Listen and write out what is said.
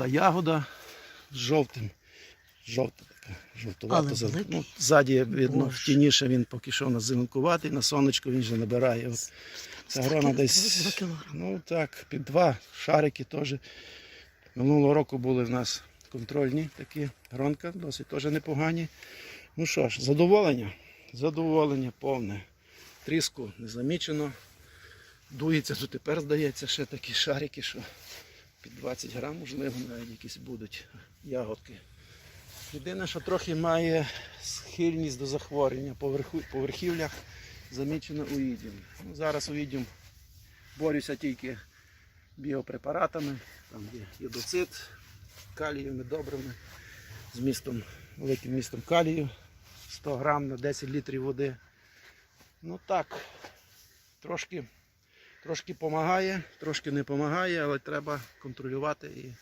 А ягода з жовтим. Жовта така, жовтувата. Ну, ззаді видно, Боже. тініше він поки що у нас зеленкуватий, на сонечко він вже набирає. От, ця грона десь ну, так, під два шарики теж. Минулого року були в нас контрольні такі гронка, досить теж непогані. Ну що ж, задоволення. Задоволення повне. Тріску не замічено. Дується, то тепер здається ще такі шарики, що під 20 грам, можливо, навіть якісь будуть ягодки. Єдине, що трохи має схильність до захворювання по, верхівлях, замічено уїдім. Ну, зараз уїдім борюся тільки біопрепаратами, там є йодоцит, калієвими добрими, з містом, великим містом калію, 100 грам на 10 літрів води. Ну так, трошки, трошки допомагає, трошки не допомагає, але треба контролювати і